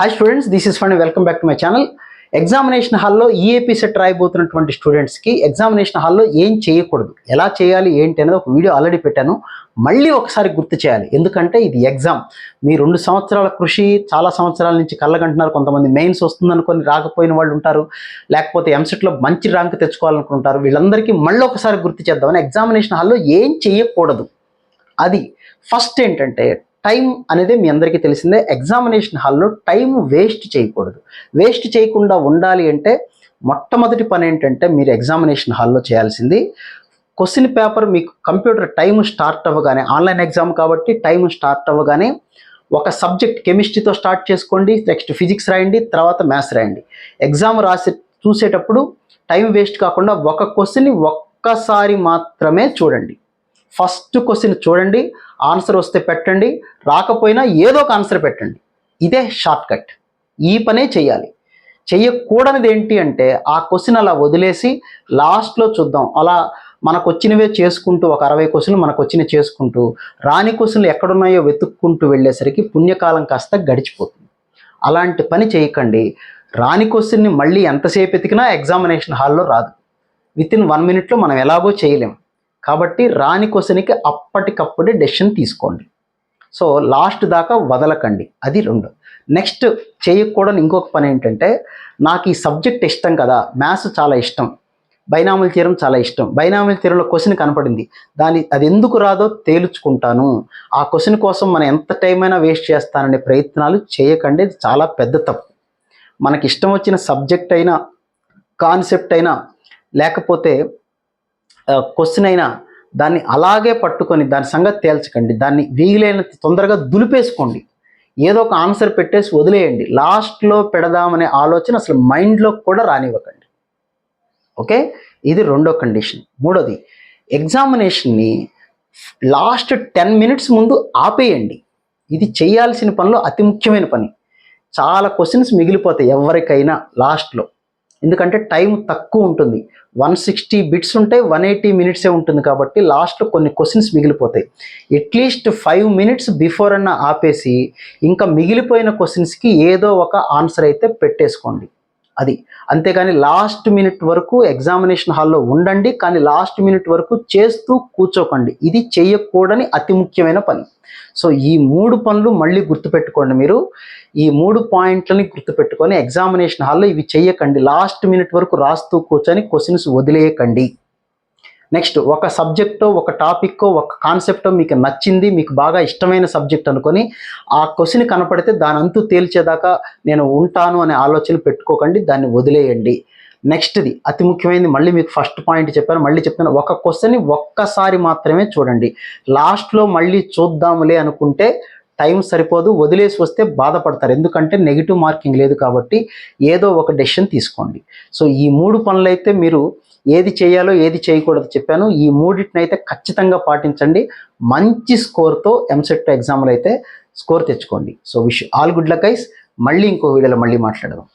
Hi students this is fund welcome back to my channel examination హాల్లో EAPCET రాయబోతున్నటువంటి స్టూడెంట్స్కి examination హాల్లో ఏం చేయకూడదు. ఎలా చేయాలి ఏంటి అనేది ఒక వీడియో ఆల్రెడీ పెట్టాను. మళ్ళీ ఒకసారి గుర్తు చేయాలి. ఎందుకంటే ఇది ఎగ్జామ్ మీ రెండు సంవత్సరాల కృషి చాలా సంవత్సరాల నుంచి కళ్ళగంటున్నారు. కొంతమంది మెయిన్స్ వస్తుందనుకొని రాకపోయిన వాళ్ళు ఉంటారు. లేకపోతే ఎంసెట్లో మంచి ర్యాంక్ తెచ్చుకోవాలనుకుంటారు. వీళ్ళందరికీ మళ్ళీ ఒకసారి గుర్తు చేద్దామని ఎగ్జామినేషన్ హాల్లో ఏం చేయకూడదు. అది ఫస్ట్ ఏంటంటే టైం అనేది మీ అందరికీ తెలిసిందే. ఎగ్జామినేషన్ హాల్లో టైం వేస్ట్ చేయకూడదు. వేస్ట్ చేయకుండా ఉండాలి అంటే మొట్టమొదటి పని ఏంటంటే మీరు ఎగ్జామినేషన్ హాల్లో చేయాల్సింది. క్వశ్చన్ పేపర్ మీకు కంప్యూటర్ టైం స్టార్ట్ అవ్వగానే ఆన్లైన్ ఎగ్జామ్ కాబట్టి టైం స్టార్ట్ అవ్వగానే ఒక సబ్జెక్ట్ కెమిస్ట్రీతో స్టార్ట్ చేసుకోండి నెక్స్ట్ ఫిజిక్స్ రాయండి తర్వాత మ్యాథ్స్ రాయండి. ఎగ్జామ్ రాసి చూసేటప్పుడు టైం వేస్ట్ కాకుండా ఒక క్వశ్చన్ని ఒక్కసారి మాత్రమే చూడండి. ఫస్ట్ క్వశ్చన్ చూడండి ఆన్సర్ వస్తే పెట్టండి రాకపోయినా ఏదో ఒక ఆన్సర్ పెట్టండి. ఇదే షార్ట్ కట్. ఈ పనే చేయాలి చెయ్యకూడనిది ఏంటి అంటే ఆ క్వశ్చన్ అలా వదిలేసి లాస్ట్లో చూద్దాం. అలా మనకు వచ్చినవే చేసుకుంటూ ఒక అరవై క్వశ్చన్లు మనకు వచ్చినవి చేసుకుంటూ రాని క్వశ్చన్లు ఎక్కడున్నాయో వెతుక్కుంటూ వెళ్ళేసరికి పుణ్యకాలం కాస్త గడిచిపోతుంది. అలాంటి పని చేయకండి. రాని క్వశ్చన్ని మళ్ళీ ఎంతసేపు ఎతికినా ఎగ్జామినేషన్ హాల్లో రాదు. విత్ ఇన్ వన్ మినిట్లో మనం ఎలాగో చేయలేం. కాబట్టి రాని క్వశ్చన్కి అప్పటికప్పుడే డెసిషన్ తీసుకోండి. సో లాస్ట్ దాకా వదలకండి. అది రెండు. నెక్స్ట్ చేయకూడని ఇంకొక పని ఏంటంటే నాకు ఈ సబ్జెక్ట్ ఇష్టం కదా మ్యాథ్స్ చాలా ఇష్టం బైనాముల తీరం చాలా ఇష్టం. బైనాముల తీరంలో క్వశ్చన్ కనపడింది. దాని అది ఎందుకు రాదో తేల్చుకుంటాను. ఆ క్వశ్చన్ కోసం మనం ఎంత టైం అయినా వేస్ట్ చేస్తాననే ప్రయత్నాలు చేయకండి. ఇది చాలా పెద్ద తప్పు. మనకి ఇష్టం వచ్చిన సబ్జెక్ట్ అయినా కాన్సెప్ట్ అయినా లేకపోతే క్వశ్చన్ అయినా దాన్ని అలాగే పట్టుకొని దాని సంగతి తేల్చకండి. దాన్ని వీలైనంత తొందరగా దులిపేసుకోండి. ఏదో ఒక ఆన్సర్ పెట్టేసి వదిలేయండి. లాస్ట్లో పెడదామనే ఆలోచన అసలు మైండ్లో కూడా రానివ్వకండి. ఓకే ఇది రెండో కండిషన్ మూడోది ఎగ్జామినేషన్ని లాస్ట్ టెన్ మినిట్స్ ముందు ఆపేయండి. ఇది చేయాల్సిన పనిలో అతి ముఖ్యమైన పని. చాలా క్వశ్చన్స్ మిగిలిపోతాయి ఎవరికైనా లాస్ట్లో ఎందుకంటే టైం తక్కువ ఉంటుంది. వన్ సిక్స్టీ బిట్స్ ఉంటే వన్ ఎయిటీ మినిట్సే ఉంటుంది కాబట్టి లాస్ట్లో కొన్ని questions మిగిలిపోతాయి. At least five minutes before అన్న ఆపేసి ఇంకా మిగిలిపోయిన క్వశ్చన్స్కి ఏదో ఒక ఆన్సర్ అయితే పెట్టేసుకోండి. అది. అంతేకాని లాస్ట్ మినిట్ వరకు ఎగ్జామినేషన్ హాల్లో ఉండండి కానీ లాస్ట్ మినిట్ వరకు చేస్తూ కూర్చోకండి. ఇది చేయకూడని అతి ముఖ్యమైన పని. సో ఈ మూడు పనులు మళ్ళీ గుర్తుపెట్టుకోండి మీరు. ఈ మూడు పాయింట్లని గుర్తుపెట్టుకొని ఎగ్జామినేషన్ హాల్లో ఇవి చేయకండి లాస్ట్ మినిట్ వరకు రాస్తూ కూర్చొని క్వశ్చన్స్ వదిలేయకండి. నెక్స్ట్ ఒక సబ్జెక్టో ఒక టాపిక్కో ఒక కాన్సెప్టో మీకు నచ్చింది మీకు బాగా ఇష్టమైన సబ్జెక్ట్ అనుకొని ఆ క్వశ్చన్ కనపడితే దాని అంతు తేల్చేదాకా నేను ఉంటాను అనే ఆలోచన పెట్టుకోకండి దాన్ని వదిలేయండి. నెక్స్ట్ది అతి ముఖ్యమైనది మళ్ళీ మీకు ఫస్ట్ పాయింట్ చెప్పాను మళ్ళీ చెప్తాను ఒక క్వశ్చన్ని ఒక్కసారి మాత్రమే చూడండి. లాస్ట్లో మళ్ళీ చూద్దాములే అనుకుంటే టైం సరిపోదు వదిలేసి వస్తే బాధపడతారు. ఎందుకంటే నెగిటివ్ మార్కింగ్ లేదు కాబట్టి ఏదో ఒక డెసిషన్ తీసుకోండి. సో ఈ మూడు పనులైతే మీరు ఏది చేయాలో ఏది చేయకూడదు చెప్పాను. ఈ మూడింటిని అయితే ఖచ్చితంగా పాటించండి. మంచి స్కోర్తో ఎంసెట్ ఎగ్జామ్లు అయితే స్కోర్ తెచ్చుకోండి. So wish all good luck ice మళ్ళీ ఇంకో వీడియోలో మళ్ళీ మాట్లాడదాం.